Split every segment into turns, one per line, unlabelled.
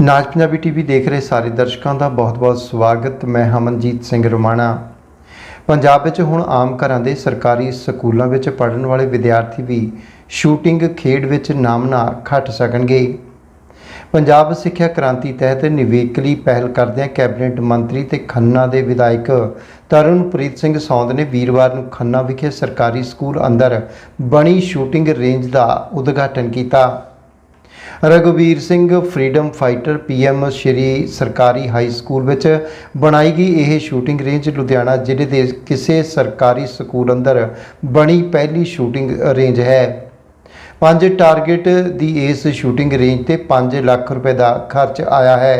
ਨਾਜ Punjabi TV ਦੇਖ ਰਹੇ ਸਾਰੇ ਦਰਸ਼ਕਾਂ ਦਾ ਬਹੁਤ-ਬਹੁਤ ਸਵਾਗਤ। ਮੈਂ ਹਮਨਜੀਤ ਸਿੰਘ ਰੋਮਾਣਾ। ਪੰਜਾਬ ਵਿੱਚ ਹੁਣ ਆਮ ਘਰਾਂ ਦੇ ਸਰਕਾਰੀ ਸਕੂਲਾਂ ਵਿੱਚ ਪੜ੍ਹਨ ਵਾਲੇ ਵਿਦਿਆਰਥੀ ਵੀ ਸ਼ੂਟਿੰਗ ਖੇਡ ਵਿੱਚ ਨਾਮਨਾ ਖੱਟ ਸਕਣਗੇ। ਪੰਜਾਬ ਸਿੱਖਿਆ ਕ੍ਰਾਂਤੀ ਤਹਿਤ ਨਿਵੇਕਲੀ ਪਹਿਲ ਕਰਦਿਆਂ ਕੈਬਨਿਟ ਮੰਤਰੀ ਤੇ ਖੰਨਾ ਦੇ ਵਿਧਾਇਕ ਤਰੁਣਪ੍ਰੀਤ ਸਿੰਘ ਸੌਂਦ ਨੇ ਵੀਰਵਾਰ ਨੂੰ ਖੰਨਾ ਵਿਖੇ ਸਰਕਾਰੀ ਸਕੂਲ ਅੰਦਰ ਬਣੀ ਸ਼ੂਟਿੰਗ ਰੇਂਜ ਦਾ ਉਦਘਾਟਨ ਕੀਤਾ। ਰਘੁਵੀਰ Singh freedom fighter PM Shri ਸਰਕਾਰੀ ਹਾਈ ਸਕੂਲ ਵਿੱਚ ਬਣਾਈ ਗਈ ਇਹ ਸ਼ੂਟਿੰਗ ਰੇਂਜ ਲੁਧਿਆਣਾ ਜ਼ਿਲ੍ਹੇ ਦੇ ਕਿਸੇ ਸਰਕਾਰੀ ਸਕੂਲ ਅੰਦਰ ਬਣੀ ਪਹਿਲੀ ਸ਼ੂਟਿੰਗ ਰੇਂਜ ਹੈ। ਪੰਜ ਟਾਰਗੇਟ ਦੀ ਇਸ ਸ਼ੂਟਿੰਗ ਰੇਂਜ ਤੇ 5 ਲੱਖ ਰੁਪਏ ਦਾ ਖਰਚ ਆਇਆ ਹੈ।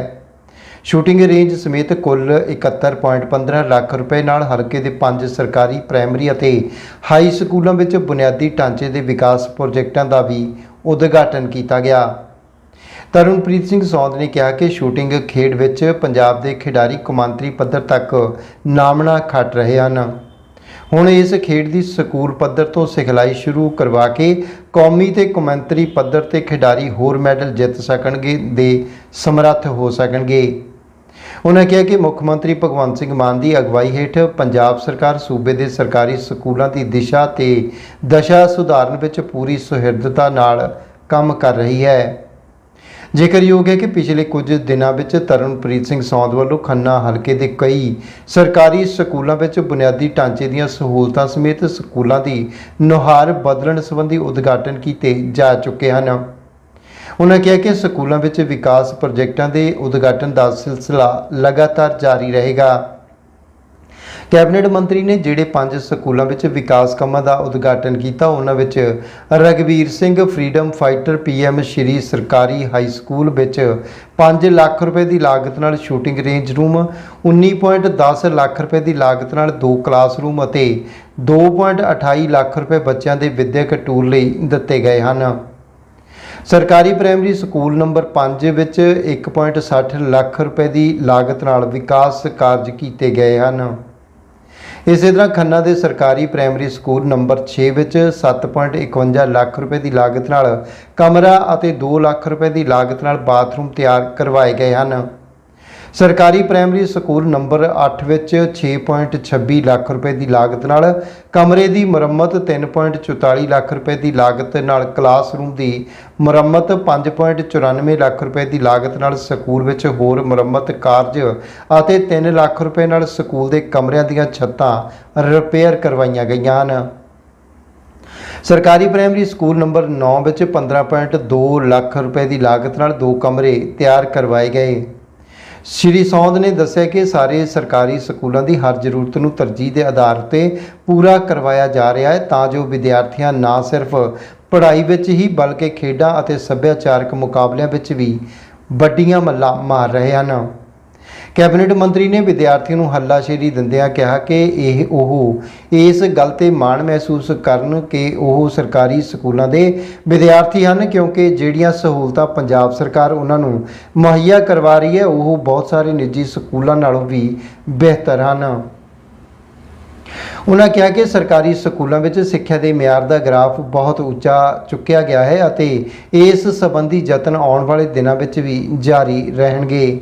ਸ਼ੂਟਿੰਗ ਰੇਂਜ ਸਮੇਤ ਕੁੱਲ 71.15 ਲੱਖ ਰੁਪਏ ਨਾਲ ਹਲਕੇ ਦੇ ਪੰਜ ਸਰਕਾਰੀ ਪ੍ਰਾਇਮਰੀ ਅਤੇ ਹਾਈ ਸਕੂਲਾਂ ਵਿੱਚ ਬੁਨਿਆਦੀ ਢਾਂਚੇ ਦੇ ਵਿਕਾਸ ਪ੍ਰੋਜੈਕਟਾਂ ਦਾ ਵੀ ਉਦਘਾਟਨ ਕੀਤਾ ਗਿਆ। ਤਰਨਪ੍ਰੀਤ ਸਿੰਘ ਸੌਂਦ ਨੇ ਕਿਹਾ ਕਿ ਸ਼ੂਟਿੰਗ ਖੇਡ ਵਿੱਚ ਪੰਜਾਬ ਦੇ ਖਿਡਾਰੀ ਕੌਮਾਂਤਰੀ ਪੱਧਰ ਤੱਕ ਨਾਮਣਾ ਖੱਟ ਰਹੇ ਹਨ। ਹੁਣ ਇਸ ਖੇਡ ਦੀ ਸਕੂਲ ਪੱਧਰ ਤੋਂ ਸਿਖਲਾਈ ਸ਼ੁਰੂ ਕਰਵਾ ਕੇ ਕੌਮੀ ਤੇ ਕੌਮਾਂਤਰੀ ਪੱਧਰ ਤੇ ਖਿਡਾਰੀ ਹੋਰ ਮੈਡਲ ਜਿੱਤ ਸਕਣਗੇ ਦੇ ਸਮਰੱਥ ਹੋ ਸਕਣਗੇ। ਉਹਨਾਂ ਕਿਹਾ ਕਿ ਮੁੱਖ ਮੰਤਰੀ ਭਗਵੰਤ ਸਿੰਘ ਮਾਨ ਦੀ ਅਗਵਾਈ ਹੇਠ ਪੰਜਾਬ ਸਰਕਾਰ ਸੂਬੇ ਦੇ ਸਰਕਾਰੀ ਸਕੂਲਾਂ ਦੀ ਦਿਸ਼ਾ ਤੇ ਦਸ਼ਾ ਸੁਧਾਰਨ ਵਿੱਚ ਪੂਰੀ ਸੁਹਿਰਦਤਾ ਨਾਲ ਕੰਮ ਕਰ ਰਹੀ ਹੈ। ਜ਼ਿਕਰਯੋਗ ਹੈ ਕਿ ਪਿਛਲੇ ਕੁਝ ਦਿਨਾਂ ਵਿੱਚ ਤਰਨਪ੍ਰੀਤ ਸਿੰਘ ਸੌਂਦ ਵੱਲੋਂ ਖੰਨਾ ਹਲਕੇ ਦੇ ਕਈ ਸਰਕਾਰੀ ਸਕੂਲਾਂ ਵਿੱਚ ਬੁਨਿਆਦੀ ਢਾਂਚੇ ਦੀਆਂ ਸਹੂਲਤਾਂ ਸਮੇਤ ਸਕੂਲਾਂ ਦੀ ਨੁਹਾਰ ਬਦਲਣ ਸੰਬੰਧੀ ਉਦਘਾਟਨ ਕੀਤੇ ਜਾ ਚੁੱਕੇ ਹਨ। ਉਹਨਾਂ ਕਿਹਾ ਕਿ ਸਕੂਲਾਂ ਵਿੱਚ ਵਿਕਾਸ ਪ੍ਰੋਜੈਕਟਾਂ ਦੇ ਉਦਘਾਟਨ ਦਾ ਸਿਲਸਿਲਾ ਲਗਾਤਾਰ ਜਾਰੀ ਰਹੇਗਾ। ਕੈਬਨਿਟ ਮੰਤਰੀ ਨੇ ਜਿਹੜੇ ਪੰਜ ਸਕੂਲਾਂ ਵਿੱਚ ਵਿਕਾਸ ਕੰਮਾਂ ਦਾ ਉਦਘਾਟਨ ਕੀਤਾ, ਉਹਨਾਂ ਵਿੱਚ ਰਗਵੀਰ Singh freedom fighter PM Shri ਸਰਕਾਰੀ ਹਾਈ ਸਕੂਲ ਵਿੱਚ 5 ਲੱਖ ਰੁਪਏ ਦੀ ਲਾਗਤ ਨਾਲ ਸ਼ੂਟਿੰਗ ਰੇਂਜ ਰੂਮ 19.10 ਲੱਖ ਰੁਪਏ ਦੀ ਲਾਗਤ ਨਾਲ ਦੋ ਕਲਾਸਰੂਮ ਅਤੇ 2.28 ਲੱਖ ਰੁਪਏ ਬੱਚਿਆਂ ਦੇ ਵਿਦਿਅਕ ਟੂਰ ਲਈ ਦਿੱਤੇ ਗਏ ਹਨ। ਸਰਕਾਰੀ ਪ੍ਰਾਇਮਰੀ ਸਕੂਲ ਨੰਬਰ 5 ਵਿੱਚ 1.60 ਲੱਖ ਰੁਪਏ ਦੀ ਲਾਗਤ ਨਾਲ ਵਿਕਾਸ ਕਾਰਜ ਕੀਤੇ ਗਏ ਹਨ। ਇਸੇ ਤਰ੍ਹਾਂ ਖੰਨਾ ਦੇ ਸਰਕਾਰੀ ਪ੍ਰਾਇਮਰੀ ਸਕੂਲ ਨੰਬਰ 6 ਵਿੱਚ 7.51 ਲੱਖ ਰੁਪਏ ਦੀ ਲਾਗਤ ਨਾਲ ਕਮਰਾ ਅਤੇ 2 ਲੱਖ ਰੁਪਏ ਦੀ ਲਾਗਤ ਨਾਲ ਬਾਥਰੂਮ ਤਿਆਰ ਕਰਵਾਏ ਗਏ ਹਨ। ਸਰਕਾਰੀ ਪ੍ਰਾਇਮਰੀ ਸਕੂਲ ਨੰਬਰ 8 ਵਿੱਚ 6.26 ਲੱਖ ਰੁਪਏ ਦੀ ਲਾਗਤ ਨਾਲ ਕਮਰੇ ਦੀ ਮੁਰੰਮਤ 3.44 ਲੱਖ ਰੁਪਏ ਦੀ ਲਾਗਤ ਨਾਲ ਕਲਾਸਰੂਮ ਦੀ ਮੁਰੰਮਤ 5.94 ਲੱਖ ਰੁਪਏ ਦੀ ਲਾਗਤ ਨਾਲ ਸਕੂਲ ਵਿੱਚ ਹੋਰ ਮੁਰੰਮਤ ਕਾਰਜ ਅਤੇ 3 ਲੱਖ ਰੁਪਏ ਨਾਲ ਸਕੂਲ ਦੇ ਕਮਰਿਆਂ ਦੀਆਂ ਛੱਤਾਂ ਰਿਪੇਅਰ ਕਰਵਾਈਆਂ ਗਈਆਂ ਹਨ। ਸਰਕਾਰੀ ਪ੍ਰਾਇਮਰੀ ਸਕੂਲ ਨੰਬਰ 9 ਵਿੱਚ 15.2 ਲੱਖ ਰੁਪਏ ਦੀ ਲਾਗਤ ਨਾਲ ਦੋ ਕਮਰੇ ਤਿਆਰ ਕਰਵਾਏ ਗਏ। ਸ਼੍ਰੀ ਸੌਂਦ ਨੇ ਦੱਸਿਆ ਕਿ ਸਾਰੇ ਸਰਕਾਰੀ ਸਕੂਲਾਂ ਦੀ ਹਰ ਜ਼ਰੂਰਤ ਨੂੰ ਤਰਜੀਹ ਦੇ ਆਧਾਰ ਤੇ ਪੂਰਾ ਕਰਵਾਇਆ ਜਾ ਰਿਹਾ ਹੈ ਤਾਂ ਜੋ ਵਿਦਿਆਰਥੀਆਂ ਨਾ ਸਿਰਫ ਪੜ੍ਹਾਈ ਵਿੱਚ ਹੀ ਬਲਕਿ ਖੇਡਾਂ ਅਤੇ ਸੱਭਿਆਚਾਰਕ ਮੁਕਾਬਲਿਆਂ ਵਿੱਚ ਵੀ ਵੱਡੀਆਂ ਮੱਲਾਂ ਮਾਰ ਰਹੇ ਹਨ। ਕੈਬਨਿਟ ਮੰਤਰੀ ਨੇ ਵਿਦਿਆਰਥੀਆਂ ਨੂੰ ਹੱਲਾਸ਼ੇਰੀ ਦਿੰਦਿਆਂ ਕਿਹਾ ਕਿ ਇਹ ਉਹ ਇਸ ਗੱਲ ਤੇ ਮਾਣ ਮਹਿਸੂਸ ਕਰਨ ਕਿ ਉਹ ਸਰਕਾਰੀ ਸਕੂਲਾਂ ਦੇ ਵਿਦਿਆਰਥੀ ਹਨ, ਕਿਉਂਕਿ ਜਿਹੜੀਆਂ ਸਹੂਲਤਾਂ ਪੰਜਾਬ ਸਰਕਾਰ ਉਹਨਾਂ ਨੂੰ ਮੁਹੱਈਆ ਕਰਵਾ ਰਹੀ ਹੈ, ਉਹ ਬਹੁਤ ਸਾਰੇ ਨਿੱਜੀ ਸਕੂਲਾਂ ਨਾਲੋਂ ਵੀ ਬਿਹਤਰ ਹਨ। ਉਹਨਾਂ ਕਿਹਾ ਕਿ ਸਰਕਾਰੀ ਸਕੂਲਾਂ ਵਿੱਚ ਸਿੱਖਿਆ ਦੇ ਮਿਆਰ ਦਾ ਗ੍ਰਾਫ ਬਹੁਤ ਉੱਚਾ ਚੁੱਕਿਆ ਗਿਆ ਹੈ ਅਤੇ ਇਸ ਸੰਬੰਧੀ ਯਤਨ ਆਉਣ ਵਾਲੇ ਦਿਨਾਂ ਵਿੱਚ ਵੀ ਜਾਰੀ ਰਹਿਣਗੇ।